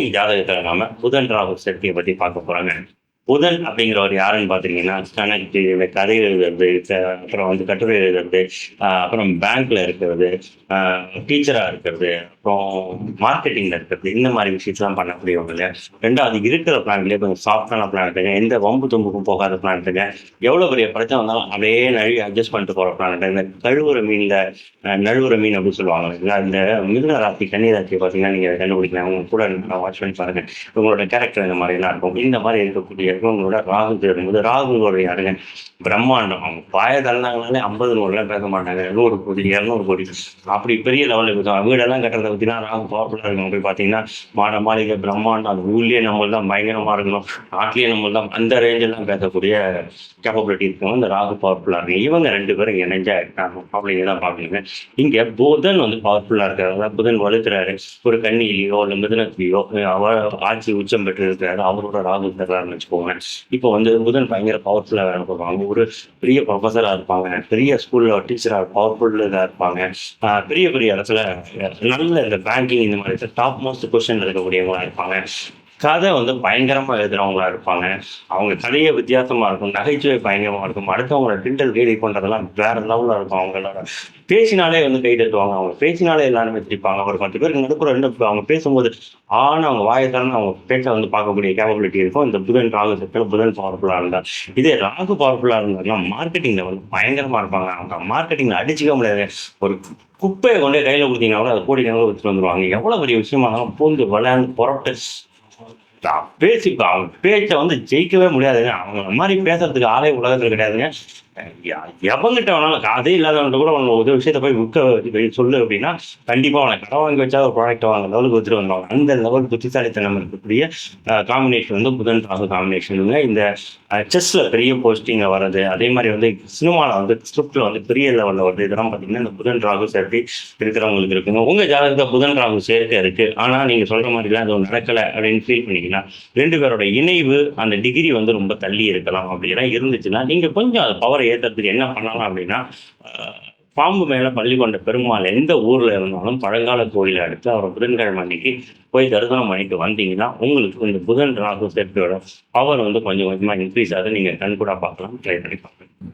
ஜாதகத்தில் நாம புதன் ராகு சேர்க்கையை பற்றி பார்க்க போறாங்க. புதன் அப்படிங்கிறவர் யாருன்னு பார்த்தீங்கன்னா கணக்கு கதை எழுதுறது அப்புறம் வந்து கட்டுரை எழுதுறது அப்புறம் பேங்க்ல இருக்கிறது டீச்சராக இருக்கிறது அப்புறம் மார்க்கெட்டிங்ல இருக்கிறது இந்த மாதிரி விஷயத்தெல்லாம் பண்ணக்கூடியவங்க இல்லையா? ரெண்டாவது இருக்கிற பிளான்லேயே கொஞ்சம் சாஃப்டான பிளானட்டுங்க எந்த வம்பு தும்புக்கும் போகாத பிளானட்டுங்க எவ்வளோ பெரிய பிரச்சனை வந்தாலும் அப்படியே நழுவி அட்ஜஸ்ட் பண்ணிட்டு போகிற பிளான்ட்டு இந்த கழுவுற மீனில் நழுவுற மீன் அப்படின்னு சொல்லுவாங்க இந்த மிருக ராசி கன்னி பார்த்தீங்கன்னா நீங்கள் கண்டுபிடிக்கலாம். உங்க கூட வாட்ச் பண்ணி பாருங்க. உங்களோட கேரக்டர் இந்த மாதிரி எல்லாம் இருக்கும். இந்த மாதிரி இருக்கக்கூடிய உங்களோட ராகு திருவடைங்க ராகு கோடை யாருங்க? பிரம்மாண்டம். அவங்க பாய தந்தாங்கனாலே ஐம்பது நூறுலாம் பேச மாட்டாங்க. நூறு கோடி இரநூறு கோடி. அப்படி பெரிய லெவலில் இருக்கும் வீடெல்லாம் கட்டுறதை பற்றினா ராகு பவர்ஃபுல்லாக இருக்கும் அப்படி பார்த்தீங்கன்னா மாட மாளிகை பிரம்மாண்டம் அது ஊர்லேயே நம்மளுக்கு தான் பயங்கரமாக இருக்கணும். நாட்டிலேயே நம்மளுக்கு தான் அந்த ரேஞ்செல்லாம் பேசக்கூடிய கேப்பபிலிட்டி இருக்கணும் இந்த ராகு பவர்ஃபுல்லாக இருக்கும் இவங்க ரெண்டு பேரும் இணைஞ்சா இருக்காங்க. அப்படிங்க தான் பார்க்குறீங்க இங்கே புதன் வந்து பவர்ஃபுல்லாக இருக்காரு. அதாவது புதன் வலுத்துறாரு. ஒரு கண்ணியிலையோ இல்லை மிதனத்திலையோ அவர் ஆட்சி உச்சம் பெற்று இருக்கிறாரு அவரோட ராகு தர்றாருன்னு வச்சுக்கோங்க. இப்போ வந்து புதன் பயங்கர பவர்ஃபுல்லாக வேலை பார்ப்பாங்க. ஒரு பெரிய ப்ரொஃபஸராக இருப்பாங்க. பெரிய ஸ்கூலில் டீச்சராக பவர்ஃபுல்லாக இருப்பாங்க. ஆஹ் பெரிய பெரிய இடத்துல நல்ல இந்த பேங்கிங் இந்த மாதிரி டாப் மோஸ்ட் பொசிஷன் இருக்கக்கூடியவங்களாக இருப்பாங்க. கதை வந்து பயங்கரமாக எழுதுறவங்களா இருப்பாங்க. அவங்க கதையே வித்தியாசமாக இருக்கும் நகைச்சுவை பயங்கரமாக இருக்கும். அடுத்தவங்களோட டிண்டல் கேலி பண்ணுறதெல்லாம் வேற லெவலில் இருக்கும் அவங்களோட பேசினாலே வந்து கை தட்டுவாங்க. அவங்க பேசினாலே எல்லாருமே சிரிப்பாங்க. ஒரு பத்து பேருக்கு நடுப்புற ரெண்டு அவங்க பேசும்போது ஆனால் அவங்க வாயத்தான அவங்க பேச்ச வந்து பார்க்கக்கூடிய கேப்பபிலிட்டி இருக்கும். இந்த புதன் ராகு சக்கர புதன் பவர்ஃபுல்லாக இருந்தால் இதே ராகு பவர்ஃபுல்லாக இருந்தாலும் மார்க்கெட்டிங்கில் வந்து பயங்கரமாக இருப்பாங்க. அவங்க மார்க்கெட்டிங்கில் அடிச்சுக்க முடியாது ஒரு குப்பையை கொண்டு கையில் கொடுத்தீங்கன்னா கூட அதை கோடி கணக்கில் வித்துட்டு வந்துருவாங்க. எவ்வளோ பெரிய விஷயமா இருந்தாலும் பூந்து விளையாண்டு புறப்பட்டு பேசிப்பா அவன் அவங்க பேச்சை வந்து ஜெயிக்கவே முடியாதுங்க. அவங்க மாதிரி பேசுறதுக்கு ஆளே உலகத்தில் கிடையாதுங்க. எவங்கிட்ட வேணாலும் அதே இல்லாதவங்க கூட உனக்கு ஒரு விஷயத்த போய் விற்க சொல்லு அப்படின்னா கண்டிப்பாக அவனை கடை வாங்கி வச்சா ஒரு ப்ராடக்ட் வாங்க லெவலுக்கு வித்துட்டு வந்துடுவாங்க அந்த லெவல் புத்திசாலித்தனம் இருக்கக்கூடிய காம்பினேஷன் வந்து புதன் ராகு காம்பினேஷனுங்க இந்த செஸ்ல பெரிய போஸ்டிங்கை வர்றது அதே மாதிரி வந்து சினிமாவில் வந்து ஸ்கிரிப்டில் வந்து பெரிய லெவலில் வருது இதெல்லாம் பார்த்தீங்கன்னா இந்த புதன் ராகு சேர்த்து இருக்கிறவங்களுக்கு இருக்குங்க. உங்கள் ஜாதகத்தில் புதன் ராகு சேர்க்கை இருக்குது ஆனால் நீங்கள் சொல்கிற மாதிரிலாம் அது நடக்கலை அப்படின்னு ஃபீல் பண்ணிங்கன்னா ரெண்டு பேரோட இணைவு அந்த டிகிரி வந்து ரொம்ப தள்ளி இருக்கலாம். அப்படிலாம் இருந்துச்சுன்னா நீங்கள் கொஞ்சம் அது பவரை ஏத்துறதுக்கு என்ன பண்ணலாம் அப்படின்னா பாம்பு மேல பள்ளி கொண்ட பெருமாள் எந்த ஊர்ல இருந்தாலும் பழங்கால கோயிலை எடுத்து அவர் புதன்கிழமை அன்னைக்கு போய் தரிசனம் பண்ணிட்டு வந்தீங்கன்னா உங்களுக்கு இந்த புதன் ராகு சேர்க்கையோட பவர் வந்து கொஞ்சம் கொஞ்சமா இன்க்ரீஸ் ஆகுது. நீங்க கண்கூடா பார்க்கலாம் ட்ரை பண்ணி பார்க்கலாம்.